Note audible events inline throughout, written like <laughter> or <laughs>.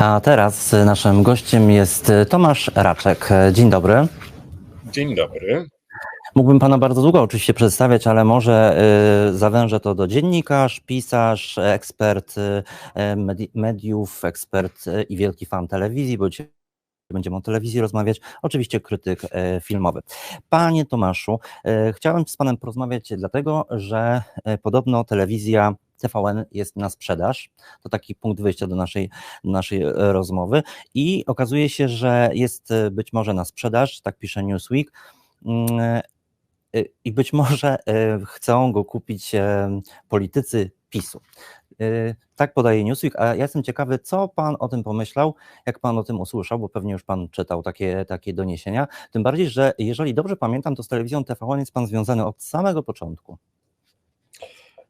A teraz naszym gościem jest Tomasz Raczek. Dzień dobry. Dzień dobry. Mógłbym pana bardzo długo oczywiście przedstawiać, ale może y, zawężę to do dziennikarz, pisarz, ekspert y, medi- mediów, ekspert y, i wielki fan telewizji, bo dzisiaj będziemy o telewizji rozmawiać, oczywiście krytyk filmowy. Panie Tomaszu, chciałem z panem porozmawiać dlatego, że podobno telewizja TVN jest na sprzedaż. To taki punkt wyjścia do naszej, naszej e, rozmowy. I okazuje się, że jest e, być może na sprzedaż, tak pisze Newsweek. Mm, e, I być może chcą go kupić politycy PiSu. Tak podaje Newsweek, a ja jestem ciekawy, co pan o tym pomyślał, jak pan o tym usłyszał, bo pewnie już pan czytał takie, takie doniesienia. Tym bardziej, że jeżeli dobrze pamiętam, to z telewizją TVN jest pan związany od samego początku.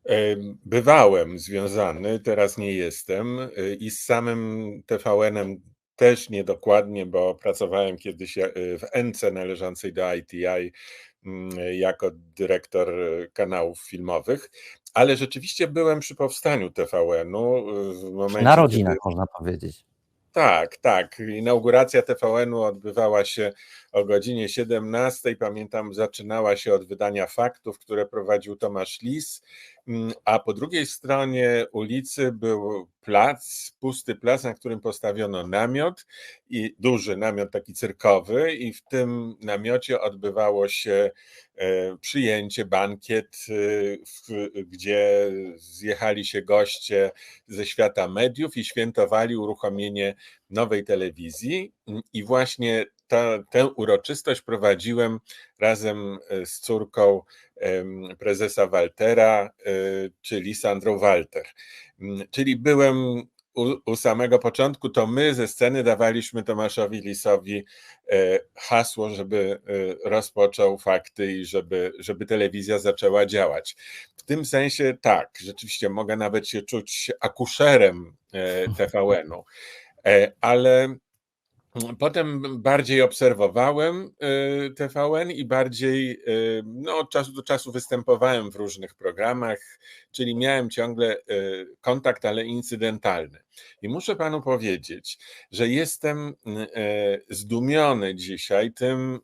Em, Bywałem związany, teraz nie jestem y, i z samym TVN-em też niedokładnie, bo pracowałem kiedyś y, w ENCE należącej do ITI mm, jako dyrektor y, kanałów filmowych, ale rzeczywiście byłem przy powstaniu TVN-u w momencie, Na rodzinach, kiedy można powiedzieć. Tak, tak. Inauguracja TVN-u odbywała się o godzinie 17. Pamiętam, zaczynała się od wydania faktów, które prowadził Tomasz Lis, mm, a po drugiej stronie ulicy był plac, pusty plac, na którym postawiono namiot i duży namiot taki cyrkowy i w tym namiocie odbywało się e, przyjęcie, bankiet, e, gdzie zjechali się goście ze świata mediów i świętowali uruchomienie nowej telewizji. I właśnie ta, tę uroczystość prowadziłem razem e, z córką prezesa Waltera, e, czyli Sandrą Walter. Mm, Czyli byłem u, u samego początku, to my ze sceny dawaliśmy Tomaszowi Lisowi e, hasło, żeby rozpoczął fakty i żeby, żeby telewizja zaczęła działać. W tym sensie tak, rzeczywiście mogę nawet się czuć akuszerem <laughs> TVN-u, ale potem bardziej obserwowałem e, TVN i bardziej e, no, od czasu do czasu występowałem w różnych programach, czyli miałem ciągle e, kontakt, ale incydentalny. I muszę panu powiedzieć, że jestem e, zdumiony dzisiaj tym,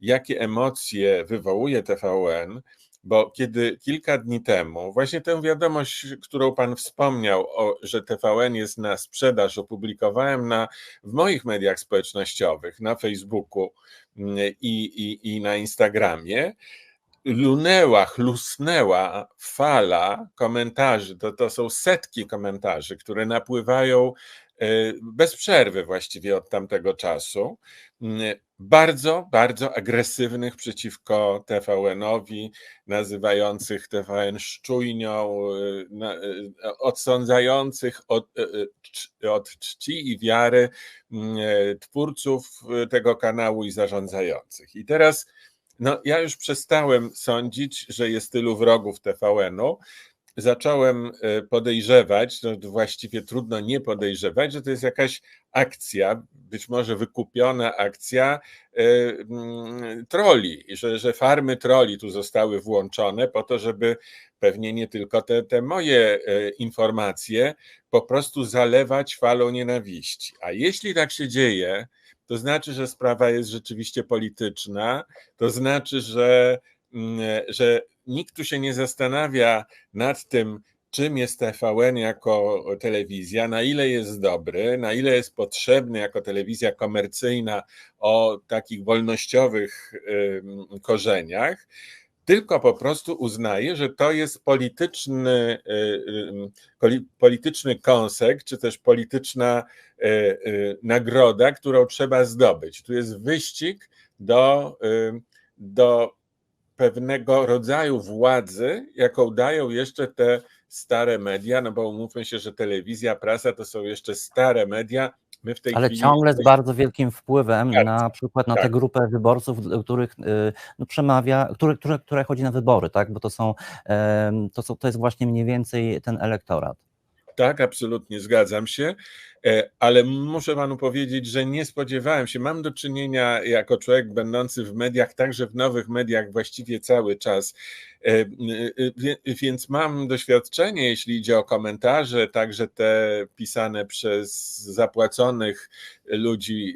jakie emocje wywołuje TVN, bo kiedy kilka dni temu, właśnie tę wiadomość, którą pan wspomniał, o, że TVN jest na sprzedaż, opublikowałem na, w moich mediach społecznościowych, na Facebooku mm, i, i, i na Instagramie, lunęła, chlusnęła fala komentarzy. To, to są setki komentarzy, które napływają e, bez przerwy właściwie od tamtego czasu. Bardzo, bardzo agresywnych przeciwko TVN-owi, nazywających TVN szczujnią, na- e, odsądzających od, cz- od czci i wiary mm, e, twórców tego kanału i zarządzających. I teraz no, ja już przestałem sądzić, że jest tylu wrogów TVN-u. Zacząłem e, podejrzewać, no właściwie trudno nie podejrzewać, że to jest jakaś akcja, być może wykupiona akcja e, mm, troli, że, że farmy troli tu zostały włączone po to, żeby pewnie nie tylko te, te moje e, informacje po prostu zalewać falą nienawiści. A jeśli tak się dzieje, to znaczy, że sprawa jest rzeczywiście polityczna, to znaczy, że, mm, że nikt tu się nie zastanawia nad tym, czym jest TVN jako telewizja, na ile jest dobry, na ile jest potrzebny jako telewizja komercyjna o takich wolnościowych korzeniach, tylko po prostu uznaje, że to jest polityczny, y, poli- polityczny kąsek, czy też polityczna y, y, nagroda, którą trzeba zdobyć. Tu jest wyścig do, do pewnego rodzaju władzy, jaką dają jeszcze te stare media, no bo umówmy się, że telewizja, prasa to są jeszcze stare media. My w tej Ale chwili ciągle z bardzo wielkim wpływem Bardzo, na przykład na tę tak. grupę wyborców, których y, no, przemawia, które, które, które chodzi na wybory, tak? Bo to są, to są, to jest właśnie mniej więcej ten elektorat. Tak, absolutnie zgadzam się. E, ale muszę panu powiedzieć, że nie spodziewałem się. Mam do czynienia jako człowiek będący w mediach, także w nowych mediach właściwie cały czas. E, więc mam doświadczenie, jeśli idzie o komentarze, także te pisane przez zapłaconych ludzi,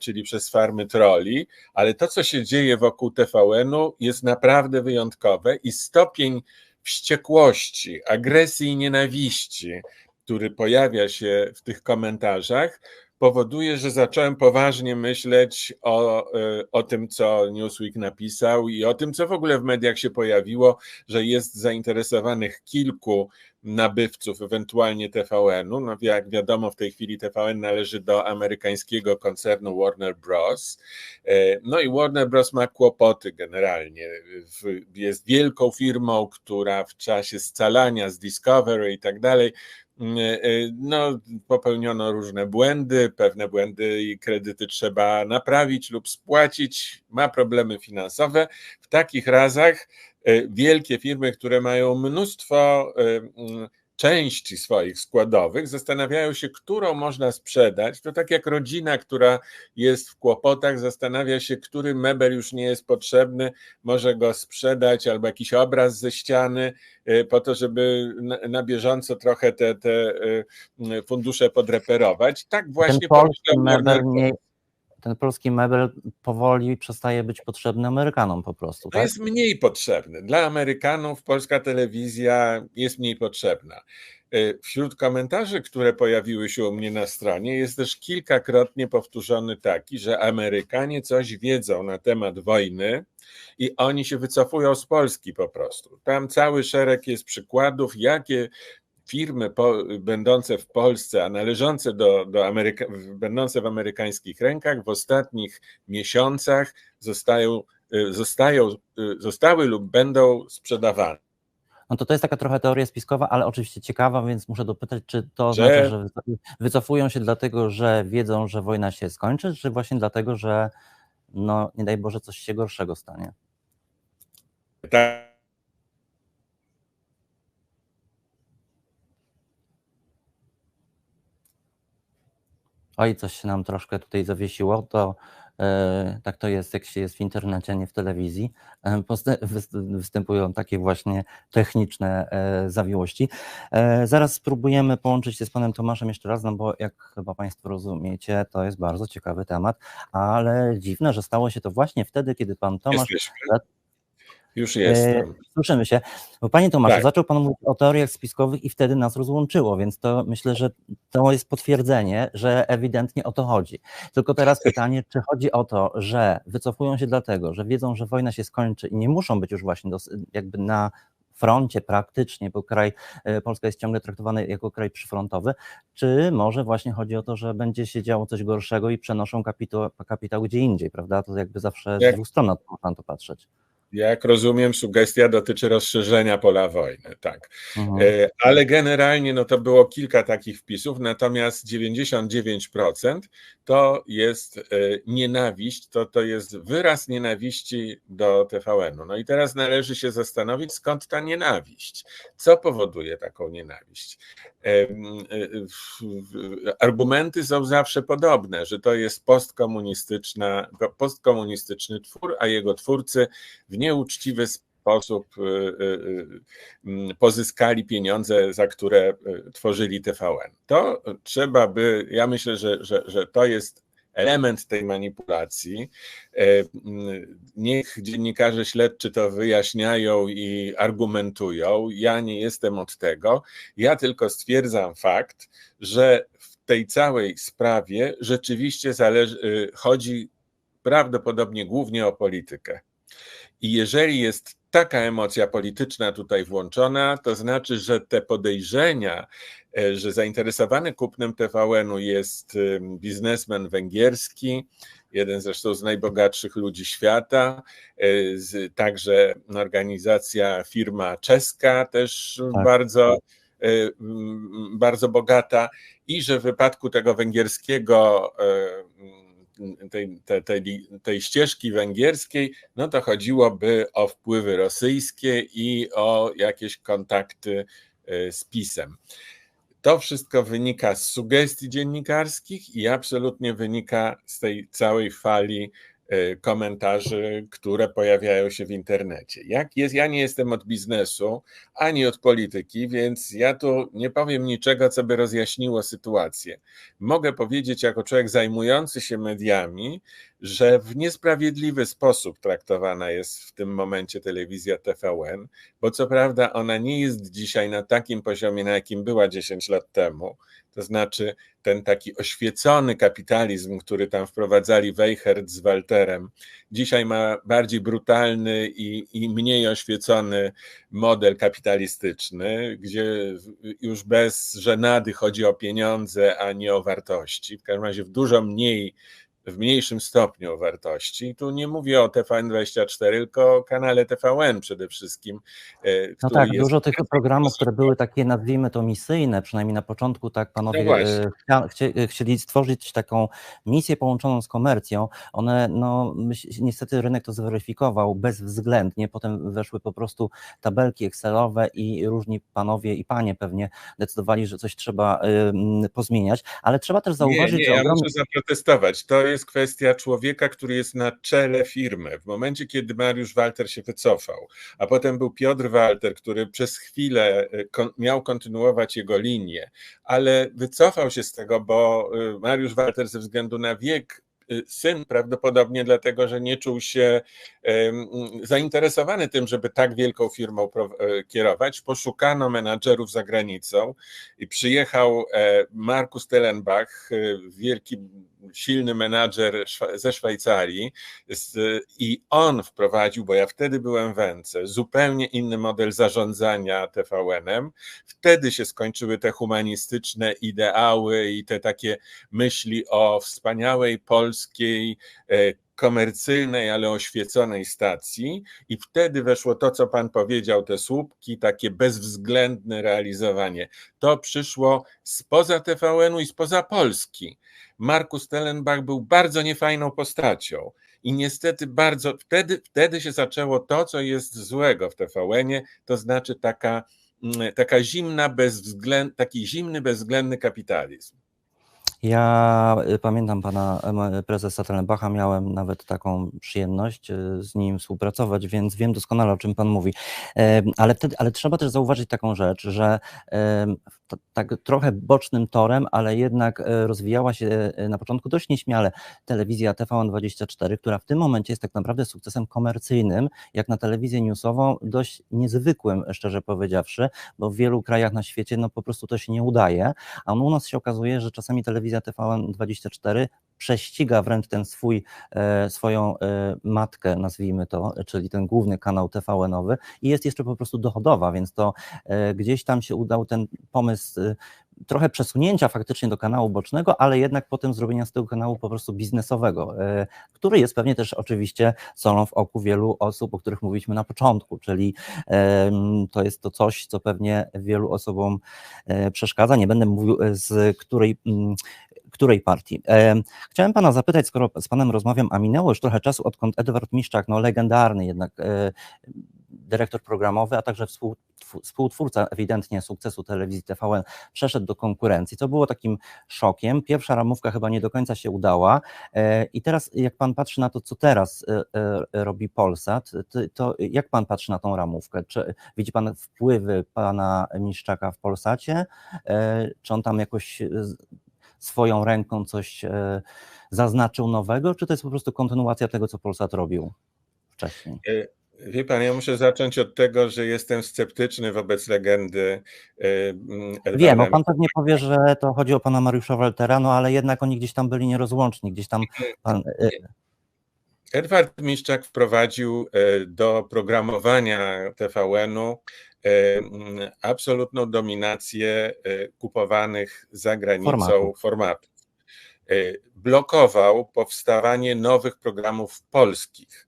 czyli przez farmy troli, ale to, co się dzieje wokół TVN-u, jest naprawdę wyjątkowe i stopień wściekłości, agresji i nienawiści, który pojawia się w tych komentarzach, powoduje, że zacząłem poważnie myśleć o, e, o tym, co Newsweek napisał i o tym, co w ogóle w mediach się pojawiło, że jest zainteresowanych kilku nabywców, ewentualnie TVN-u. No, jak wiadomo, w tej chwili TVN należy do amerykańskiego koncernu Warner Bros. E, no i Warner Bros. ma kłopoty generalnie. Jest wielką firmą, która w czasie scalania z Discovery i tak dalej no, popełniono różne błędy, pewne błędy i kredyty trzeba naprawić lub spłacić, ma problemy finansowe. W takich razach e, wielkie firmy, które mają mnóstwo części swoich składowych, zastanawiają się, którą można sprzedać. To tak jak rodzina, która jest w kłopotach, zastanawia się, który mebel już nie jest potrzebny, może go sprzedać, albo jakiś obraz ze ściany, y, po to, żeby na, bieżąco trochę te, te y, fundusze podreperować. Tak właśnie pomyślał Warner nie, ten polski mebel powoli przestaje być potrzebny Amerykanom po prostu. Tak? Jest mniej potrzebny. Dla Amerykanów polska telewizja jest mniej potrzebna. Y, wśród komentarzy, które pojawiły się u mnie na stronie, jest też kilkakrotnie powtórzony taki, że Amerykanie coś wiedzą na temat wojny i oni się wycofują z Polski po prostu. Tam cały szereg jest przykładów, jakie firmy po, będące w Polsce, a należące do, do Ameryka, będące w amerykańskich rękach w ostatnich miesiącach zostają, y, zostają, y, zostały lub będą sprzedawane. No to to jest taka trochę teoria spiskowa, ale oczywiście ciekawa, więc muszę dopytać, czy to że... znaczy, że wycofują się dlatego, że wiedzą, że wojna się skończy, czy właśnie dlatego, że no nie daj Boże coś się gorszego stanie? Tak oj, coś się nam troszkę tutaj zawiesiło, to e, tak to jest, jak się jest w internecie, nie w telewizji, e, występują takie właśnie techniczne e, zawiłości. Zaraz spróbujemy połączyć się z panem Tomaszem jeszcze raz, no bo jak chyba państwo rozumiecie, to jest bardzo ciekawy temat, ale dziwne, że stało się to właśnie wtedy, kiedy pan Tomasz Jesteśmy. Już jestem. Słyszymy się. Bo panie Tomaszu, tak. zaczął pan mówić o teoriach spiskowych i wtedy nas rozłączyło, więc to myślę, że to jest potwierdzenie, że ewidentnie o to chodzi. Tylko teraz pytanie, czy chodzi o to, że wycofują się dlatego, że wiedzą, że wojna się skończy i nie muszą być już właśnie do, jakby na froncie praktycznie, bo kraj, e, Polska jest ciągle traktowany jako kraj przyfrontowy, czy może właśnie chodzi o to, że będzie się działo coś gorszego i przenoszą kapitał, kapitał gdzie indziej, prawda? To jakby zawsze z dwóch stron na to patrzeć. Jak rozumiem, sugestia dotyczy rozszerzenia pola wojny, tak. Mhm. E, ale generalnie no to było kilka takich wpisów, natomiast 99% to jest e, nienawiść, to, to jest wyraz nienawiści do TVN-u. No i teraz należy się zastanowić, skąd ta nienawiść? Co powoduje taką nienawiść? E, argumenty są zawsze podobne, że to jest postkomunistyczna, postkomunistyczny twór, a jego twórcy w nieuczciwy sposób y, y, y, pozyskali pieniądze, za które tworzyli TVN. To trzeba by, ja myślę, że, że, że to jest element tej manipulacji. E, niech dziennikarze śledczy to wyjaśniają i argumentują. Ja nie jestem od tego. Ja tylko stwierdzam fakt, że w tej całej sprawie rzeczywiście zależy, chodzi prawdopodobnie głównie o politykę. I jeżeli jest taka emocja polityczna tutaj włączona, to znaczy, że te podejrzenia, e, że zainteresowany kupnem TVN-u jest biznesmen węgierski, jeden zresztą z najbogatszych ludzi świata, e, także organizacja, firma czeska też tak. bardzo e, bardzo bogata i że w wypadku tego węgierskiego tej, tej, tej, ścieżki węgierskiej, no to chodziłoby o wpływy rosyjskie i o jakieś kontakty e, z PiSem. to wszystko wynika z sugestii dziennikarskich i absolutnie wynika z tej całej fali komentarzy, które pojawiają się w internecie. Jak jest, ja nie jestem od biznesu ani od polityki, więc ja tu nie powiem niczego, co by rozjaśniło sytuację. Mogę powiedzieć, jako człowiek zajmujący się mediami, że w niesprawiedliwy sposób traktowana jest w tym momencie telewizja TVN, bo co prawda ona nie jest dzisiaj na takim poziomie, na jakim była 10 lat temu. To znaczy ten taki oświecony kapitalizm, który tam wprowadzali Weichert z Walterem, dzisiaj ma bardziej brutalny i, i mniej oświecony model kapitalistyczny, gdzie już bez żenady chodzi o pieniądze, a nie o wartości. W każdym razie w dużo mniej w mniejszym stopniu wartości. Tu nie mówię o TVN24, tylko o kanale TVN przede wszystkim. E, no tak, jest... dużo tych programów, które były takie, nazwijmy to misyjne, przynajmniej na początku, tak panowie no chcieli stworzyć taką misję połączoną z komercją. One, no niestety rynek to zweryfikował bezwzględnie, potem weszły po prostu tabelki Excelowe i różni panowie i panie pewnie decydowali, że coś trzeba y, pozmieniać, ale trzeba też zauważyć, nie, nie, że ja muszę zaprotestować. To jest jest kwestia człowieka, który jest na czele firmy. W momencie, kiedy Mariusz Walter się wycofał, a potem był Piotr Walter, który przez chwilę e, miał kontynuować jego linię, ale wycofał się z tego, bo e, Mariusz Walter ze względu na wiek Y, syn prawdopodobnie dlatego, że nie czuł się zainteresowany tym, żeby tak wielką firmą e, kierować. Poszukano menadżerów za granicą i przyjechał e, Markus Tellenbach, e, wielki, silny menadżer ze Szwajcarii i on wprowadził, bo ja wtedy byłem w Ence, zupełnie inny model zarządzania TVN-em. Wtedy się skończyły te humanistyczne ideały i te takie myśli o wspaniałej polskiej, e, komercyjnej, ale oświeconej stacji, i wtedy weszło to, co Pan powiedział, te słupki, takie bezwzględne realizowanie. To przyszło spoza TVN-u i spoza Polski. Markus Tellenbach był bardzo niefajną postacią. I niestety bardzo wtedy, wtedy się zaczęło to, co jest złego w TVN-ie, to znaczy taka, mm, taka zimna, bezwzględ, taki zimny, bezwzględny kapitalizm. Ja y, pamiętam pana prezesa Tellenbacha, miałem nawet taką przyjemność y, z nim współpracować, więc wiem doskonale o czym pan mówi. Ale, wtedy, ale trzeba też zauważyć taką rzecz, że tak trochę bocznym torem, ale jednak e, rozwijała się e, na początku dość nieśmiale telewizja TVN24, która w tym momencie jest tak naprawdę sukcesem komercyjnym, jak na telewizję newsową, dość niezwykłym, szczerze powiedziawszy, bo w wielu krajach na świecie no po prostu to się nie udaje, a u nas się okazuje, że czasami telewizja TVN24 prześciga wręcz ten swój, e, swoją matkę, nazwijmy to, czyli ten główny kanał TVN-owy i jest jeszcze po prostu dochodowa, więc to gdzieś tam się udał ten pomysł trochę przesunięcia faktycznie do kanału bocznego, ale jednak potem zrobienia z tego kanału po prostu biznesowego, y, który jest pewnie też oczywiście solą w oku wielu osób, o których mówiliśmy na początku, czyli to jest to coś, co pewnie wielu osobom e, przeszkadza. Nie będę mówił e, z której mm, której partii. Chciałem pana zapytać, skoro z panem rozmawiam, a minęło już trochę czasu, odkąd Edward Miszczak, no legendarny jednak e, dyrektor programowy, a także współtwórca ewidentnie sukcesu telewizji TVN przeszedł do konkurencji, co było takim szokiem. Pierwsza ramówka chyba nie do końca się udała e, i teraz jak pan patrzy na to, co teraz e, e, robi Polsat, to jak pan patrzy na tą ramówkę? Czy widzi pan wpływy pana Miszczaka w Polsacie? Czy on tam jakoś swoją ręką coś zaznaczył nowego, czy to jest po prostu kontynuacja tego, co Polsat robił wcześniej? Wie pan, ja muszę zacząć od tego, że jestem sceptyczny wobec legendy. E, mm, Edwarda. Wiem, bo pan pewnie powie, że to chodzi o pana Mariusza Waltera, no ale jednak oni gdzieś tam byli nierozłączni, gdzieś tam pan... E, Edward Miszczak wprowadził e, do programowania TVN-u mm, absolutną dominację kupowanych za granicą formatów. formatów. Blokował powstawanie nowych programów polskich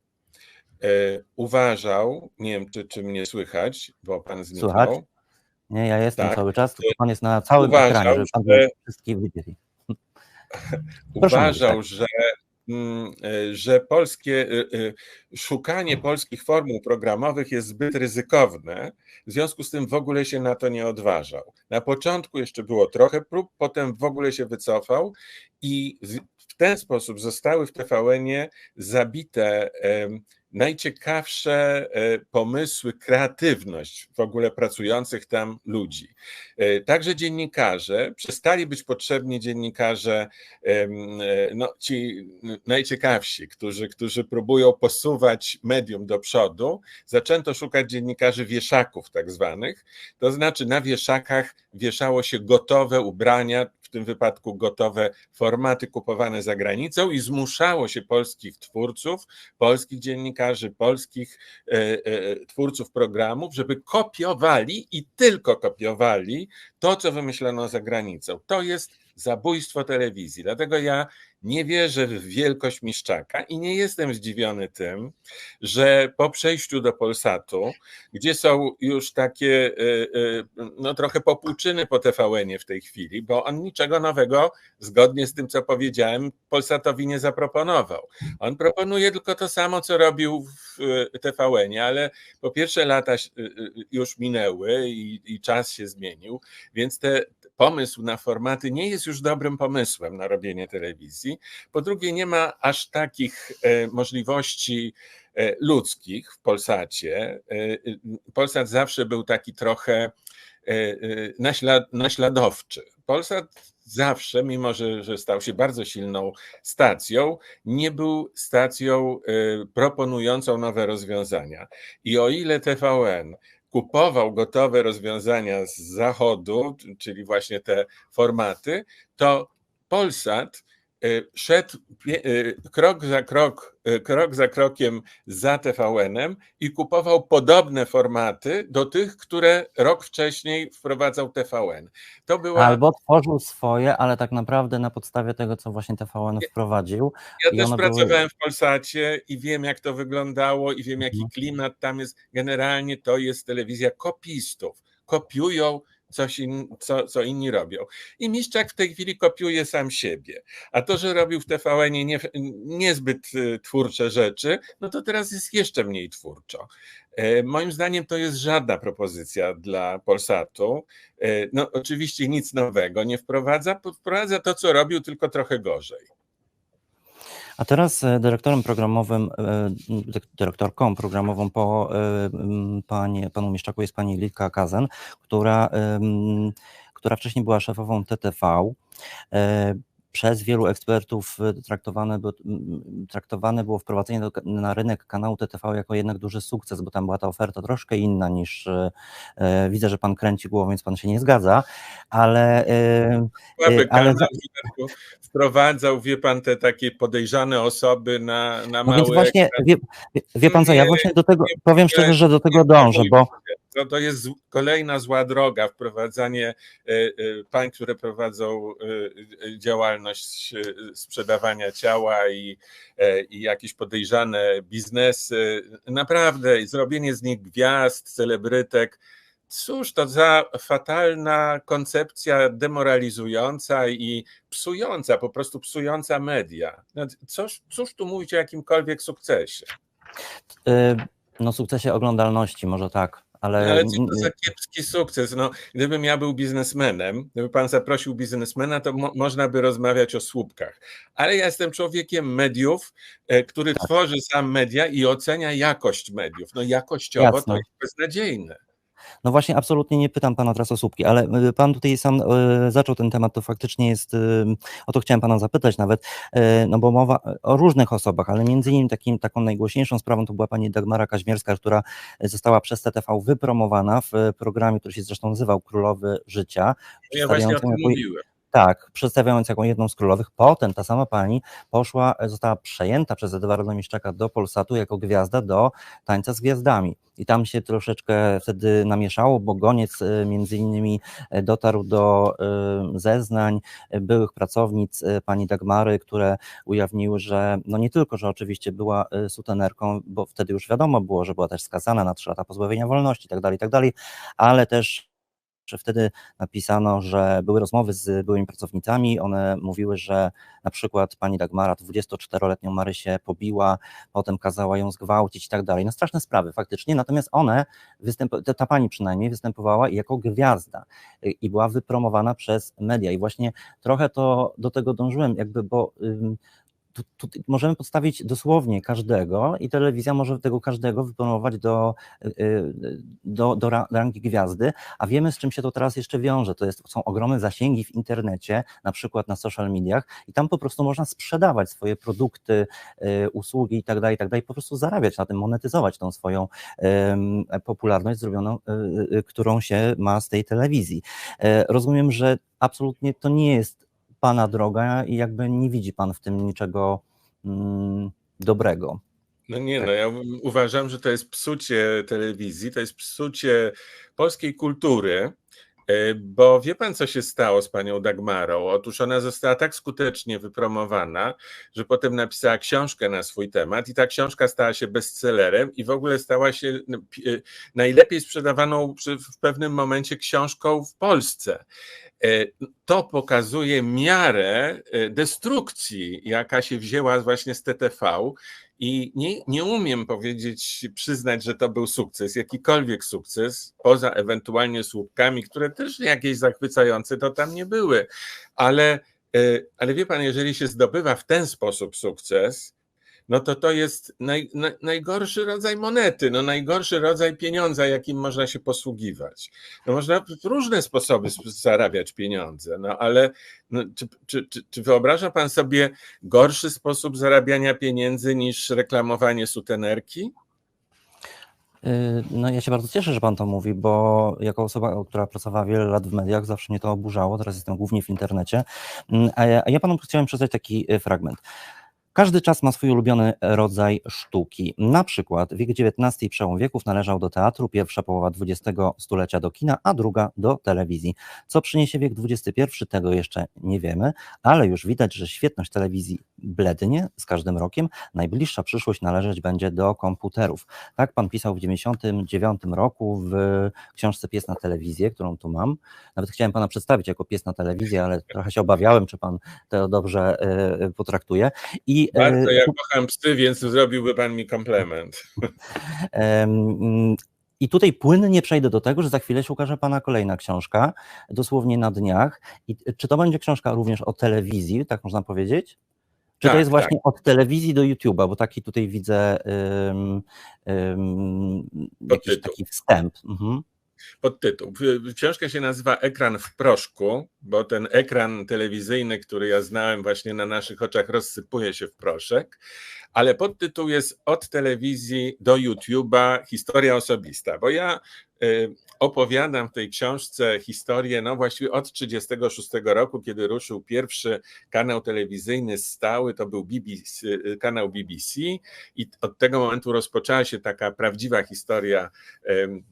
uważał, nie wiem, czy, czy mnie słychać, bo pan zniknął. Słychać? Nie, ja jestem tak. cały czas, tylko pan jest na całym uważał, ekranie, żeby pan że... wszystkich widzieli. <laughs> uważał, że mm, e, że polskie, e, e, szukanie polskich formuł programowych jest zbyt ryzykowne, w związku z tym w ogóle się na to nie odważał. Na początku jeszcze było trochę prób, potem w ogóle się wycofał i w ten sposób zostały w TVN-ie zabite najciekawsze e, pomysły, kreatywność w ogóle pracujących tam ludzi. E, także dziennikarze, przestali być potrzebni dziennikarze, e, no, ci najciekawsi, którzy, którzy próbują posuwać medium do przodu. Zaczęto szukać dziennikarzy wieszaków, tak zwanych, to znaczy na wieszakach wieszało się gotowe ubrania, w tym wypadku gotowe formaty kupowane za granicą i zmuszało się polskich twórców, polskich dziennikarzy, polskich e, e, twórców programów, żeby kopiowali i tylko kopiowali to, co wymyślono za granicą. To jest zabójstwo telewizji. Dlatego ja nie wierzę w wielkość Miszczaka i nie jestem zdziwiony tym, że po przejściu do Polsatu, gdzie są już takie y, y, no trochę popłuczyny po tvn w tej chwili, bo on niczego nowego, zgodnie z tym, co powiedziałem, Polsatowi nie zaproponował. On proponuje tylko to samo, co robił w y, tvn ale po pierwsze lata już minęły i, i czas się zmienił, więc te, pomysł na formaty nie jest już dobrym pomysłem na robienie telewizji. Po drugie, nie ma aż takich e, możliwości e, ludzkich w Polsacie. E, Polsat zawsze był taki trochę naśladowczy. Polsat zawsze, mimo że, że stał się bardzo silną stacją, nie był stacją proponującą nowe rozwiązania. I o ile TVN kupował gotowe rozwiązania z zachodu, czyli właśnie te formaty, to Polsat szedł y, krok za krok, y, krok za krokiem za TVN-em i kupował podobne formaty do tych, które rok wcześniej wprowadzał TVN. To. Albo tworzył swoje, ale tak naprawdę na podstawie tego, co właśnie TVN wprowadził. Ja też pracowałem były... w Polsacie i wiem, jak to wyglądało i wiem, jaki mhm. klimat tam jest. Generalnie to jest telewizja kopistów. Kopiują coś in, co, co inni robią. I Miszczak w tej chwili kopiuje sam siebie. A to, że robił w tvn nie, niezbyt y, twórcze rzeczy, no to teraz jest jeszcze mniej twórczo. E, moim zdaniem to jest żadna propozycja dla Polsatu. E, no, oczywiście nic nowego nie wprowadza, wprowadza to, co robił, tylko trochę gorzej. A teraz e, dyrektorem programowym, e, dyrektorką programową po e, panie, panu Mieszczaku jest pani Lilka Kazen, która, która wcześniej była szefową TTV przez wielu ekspertów y, traktowane, traktowane było wprowadzenie do, na rynek kanału TTV jako jednak duży sukces, bo tam była ta oferta troszkę inna niż y, y, widzę, że pan kręci głową, więc pan się nie zgadza, ale... Słaby ale wprowadzał, wie pan, te takie podejrzane osoby na, na no Więc właśnie, wie, wie, pan co, ja właśnie do tego, powiem szczerze, że do tego dążę, bo to, to jest kolejna zła droga, wprowadzanie e, e, pań, które prowadzą e, działalność sprzedawania ciała i, i jakieś podejrzane biznesy. Naprawdę, zrobienie z nich gwiazd, celebrytek, Cóż to za fatalna koncepcja demoralizująca i psująca, po prostu psująca media. No, cóż, cóż tu mówić o jakimkolwiek sukcesie? No, sukcesie oglądalności, może tak. Ale, ale co to za kiepski sukces? No, gdybym ja był biznesmenem, gdyby pan zaprosił biznesmena, to mo można by rozmawiać o słupkach. Ale ja jestem człowiekiem mediów, e, który tak. tworzy sam media i ocenia jakość mediów. No jakościowo Jasne. to jest beznadziejne. No właśnie, absolutnie nie pytam pana teraz o słupki, ale y, pan tutaj sam y, zaczął ten temat, to faktycznie jest, y, o to chciałem pana zapytać nawet, no bo mowa o różnych osobach, ale między innymi takim, taką najgłośniejszą sprawą to była pani Dagmara Kaźmierska, która została przez TTV wypromowana w programie, który się zresztą nazywał Królowy Życia. Ja właśnie o tym mówiłem. Tak, przedstawiając jaką jedną z królowych. Potem ta sama pani poszła, została przejęta przez Edwarda Miszczaka do Polsatu jako gwiazda do Tańca z Gwiazdami. I tam się troszeczkę wtedy namieszało, bo goniec e, między innymi e, dotarł do e, zeznań byłych pracownic pani Dagmary, które ujawniły, że no nie tylko, że oczywiście była sutenerką, bo wtedy już wiadomo było, że była też skazana na trzy lata pozbawienia wolności itd., tak itd., tak ale też wtedy napisano, że były rozmowy z byłymi pracownicami, one mówiły, że na przykład pani Dagmara 24-letnią Marysię pobiła, potem kazała ją zgwałcić i tak dalej. No straszne sprawy faktycznie, natomiast one, ta pani przynajmniej występowała jako gwiazda i była wypromowana przez media. I właśnie trochę to do tego dążyłem, jakby, bo tu, tu możemy podstawić dosłownie każdego i telewizja może tego każdego wypromować do, y, do, do ra- rangi gwiazdy, a wiemy z czym się to teraz jeszcze wiąże. To jest, są ogromne zasięgi w internecie, na przykład na social mediach i tam po prostu można sprzedawać swoje produkty, y, usługi i tak dalej, i tak dalej, po prostu zarabiać na tym, monetyzować tą swoją popularność zrobioną, y, y, którą się ma z tej telewizji. E, Rozumiem, że absolutnie to nie jest Pana droga i jakby nie widzi Pan w tym niczego mm, dobrego. No nie, Tak. no ja uważam, że to jest psucie telewizji, to jest psucie polskiej kultury, bo wie pan, co się stało z panią Dagmarą? Otóż ona została tak skutecznie wypromowana, że potem napisała książkę na swój temat i ta książka stała się bestsellerem i w ogóle stała się no, e, najlepiej sprzedawaną w pewnym momencie książką w Polsce. E, To pokazuje miarę e, destrukcji, jaka się wzięła właśnie z TTV. I nie, nie umiem powiedzieć, przyznać, że to był sukces, jakikolwiek sukces, poza ewentualnie słupkami, które też jakieś zachwycające to tam nie były. Ale, e, ale wie pan, jeżeli się zdobywa w ten sposób sukces, no to to jest naj, naj, najgorszy rodzaj monety, no najgorszy rodzaj pieniądza, jakim można się posługiwać. No można w różne sposoby sp- zarabiać pieniądze, no ale no, czy, czy, czy, czy wyobraża pan sobie gorszy sposób zarabiania pieniędzy niż reklamowanie sutenerki? Y, No ja się bardzo cieszę, że Pan to mówi, bo jako osoba, która pracowała wiele lat w mediach, zawsze mnie to oburzało, teraz jestem głównie w internecie, Mm, a ja, a ja Panu chciałem przeczytać taki y, fragment. Każdy czas ma swój ulubiony rodzaj sztuki. Na przykład wiek XIX i przełom wieków należał do teatru, pierwsza połowa XX stulecia do kina, a druga do telewizji. Co przyniesie wiek XXI, tego jeszcze nie wiemy, ale już widać, że świetność telewizji blednie z każdym rokiem. Najbliższa przyszłość należeć będzie do komputerów. Tak pan pisał w 1999 roku w książce Pies na telewizję, którą tu mam. Nawet chciałem pana przedstawić jako pies na telewizję, ale trochę się obawiałem, czy pan to dobrze e, potraktuje. I e, Bardzo ja kocham psy, więc zrobiłby pan mi komplement. <laughs> Em, I tutaj płynnie przejdę do tego, że za chwilę się ukaże Pana kolejna książka, dosłownie na dniach. I czy to będzie książka również o telewizji, tak można powiedzieć? Czy to Tak, jest właśnie od telewizji do YouTube'a, bo taki tutaj widzę um, um, jakiś taki wstęp. Mhm. Podtytuł. Książka się nazywa Ekran w proszku, bo ten ekran telewizyjny, który ja znałem właśnie na naszych oczach, rozsypuje się w proszek, ale podtytuł jest Od telewizji do YouTube'a historia osobista, bo ja y, opowiadam w tej książce historię, no właściwie od 1936 roku, kiedy ruszył pierwszy kanał telewizyjny stały, to był BBC, y, kanał BBC i od tego momentu rozpoczęła się taka prawdziwa historia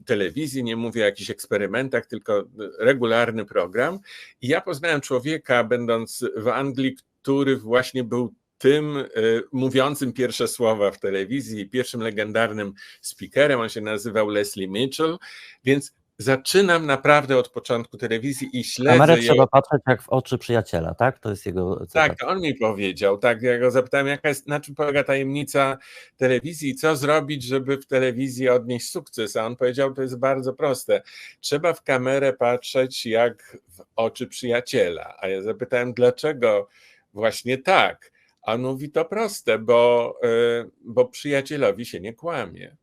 telewizji, nie mówię o jakichś eksperymentach, tylko regularny program. I ja poznałem człowieka, będąc w Anglii, który właśnie był tym e, mówiącym pierwsze słowa w telewizji, pierwszym legendarnym speakerem, on się nazywał Leslie Mitchell, więc zaczynam naprawdę od początku telewizji i śledzę Kamerę trzeba patrzeć jak w oczy przyjaciela, tak? To jest jego. Tak, to on mi powiedział. Tak, ja go zapytałem, jaka jest, na czym polega tajemnica telewizji i co zrobić, żeby w telewizji odnieść sukces. A on powiedział, to jest bardzo proste. Trzeba w kamerę patrzeć jak w oczy przyjaciela. A ja zapytałem, dlaczego właśnie tak? A on mówi, to proste, bo, y, bo przyjacielowi się nie kłamie.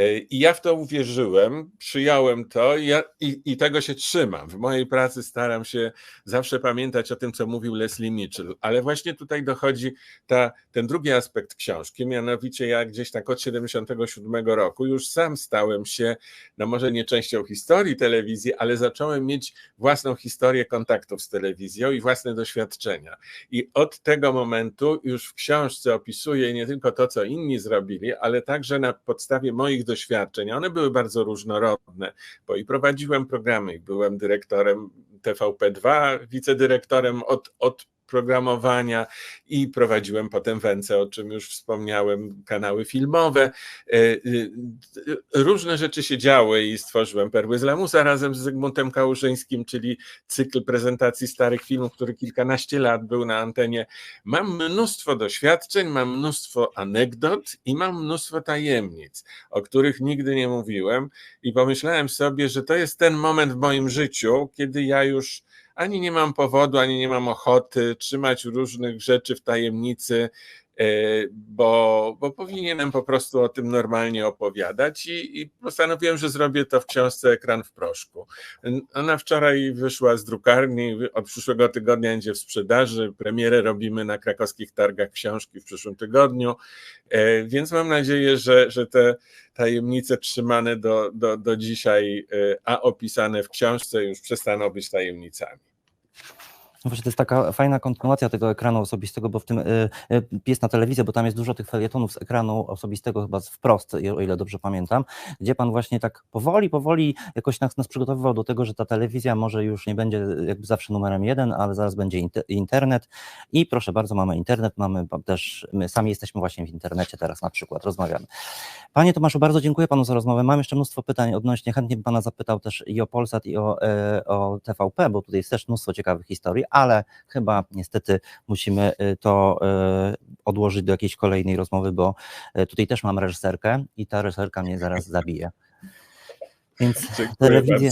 Y, I ja w to uwierzyłem, przyjąłem to i, ja, i, i tego się trzymam. W mojej pracy staram się zawsze pamiętać o tym, co mówił Leslie Mitchell, ale właśnie tutaj dochodzi ta, ten drugi aspekt książki, mianowicie ja gdzieś tak od 77 roku już sam stałem się, no może nie częścią historii telewizji, ale zacząłem mieć własną historię kontaktów z telewizją i własne doświadczenia. I od tego momentu już w książce opisuję nie tylko to, co inni zrobili, ale także na podstawie moich doświadczeń. One były bardzo różnorodne, bo i prowadziłem programy, byłem dyrektorem TVP2, wicedyrektorem od, od programowania i prowadziłem potem Węce, o czym już wspomniałem, kanały filmowe. E, e, Różne rzeczy się działy i stworzyłem Perły z Lamusa razem z Zygmuntem Kałużyńskim, czyli cykl prezentacji starych filmów, który kilkanaście lat był na antenie. Mam mnóstwo doświadczeń, mam mnóstwo anegdot i mam mnóstwo tajemnic, o których nigdy nie mówiłem i pomyślałem sobie, że to jest ten moment w moim życiu, kiedy ja już ani nie mam powodu, ani nie mam ochoty trzymać różnych rzeczy w tajemnicy, bo, bo powinienem po prostu o tym normalnie opowiadać i, i postanowiłem, że zrobię to w książce Ekran w proszku. Ona wczoraj wyszła z drukarni, od przyszłego tygodnia będzie w sprzedaży. Premierę robimy na krakowskich targach książki w przyszłym tygodniu, e, więc mam nadzieję, że, że te tajemnice trzymane do, do, do dzisiaj, e, a opisane w książce już przestaną być tajemnicami. No właśnie, to jest taka fajna kontynuacja tego ekranu osobistego, bo w tym y, y, pies na telewizję, bo tam jest dużo tych felietonów z ekranu osobistego, chyba wprost, o ile dobrze pamiętam, gdzie pan właśnie tak powoli, powoli jakoś nas, nas przygotowywał do tego, że ta telewizja może już nie będzie jakby zawsze numerem jeden, ale zaraz będzie inter- internet. I proszę bardzo, mamy internet, mamy też, my sami jesteśmy właśnie w internecie teraz na przykład, rozmawiamy. Panie Tomaszu, bardzo dziękuję panu za rozmowę. Mam jeszcze mnóstwo pytań odnośnie, chętnie bym pana zapytał też i o Polsat, i o, e, o TVP, bo tutaj jest też mnóstwo ciekawych historii, ale chyba niestety musimy y, to y, odłożyć do jakiejś kolejnej rozmowy, bo y, tutaj też mam reżyserkę i ta reżyserka mnie zaraz zabije. Więc telewizja,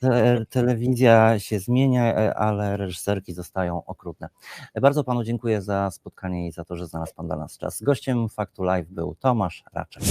te, telewizja się zmienia, ale reżyserki zostają okrutne. Bardzo panu dziękuję za spotkanie i za to, że znalazł pan dla nas czas. Gościem Faktu Live był Tomasz Raczek.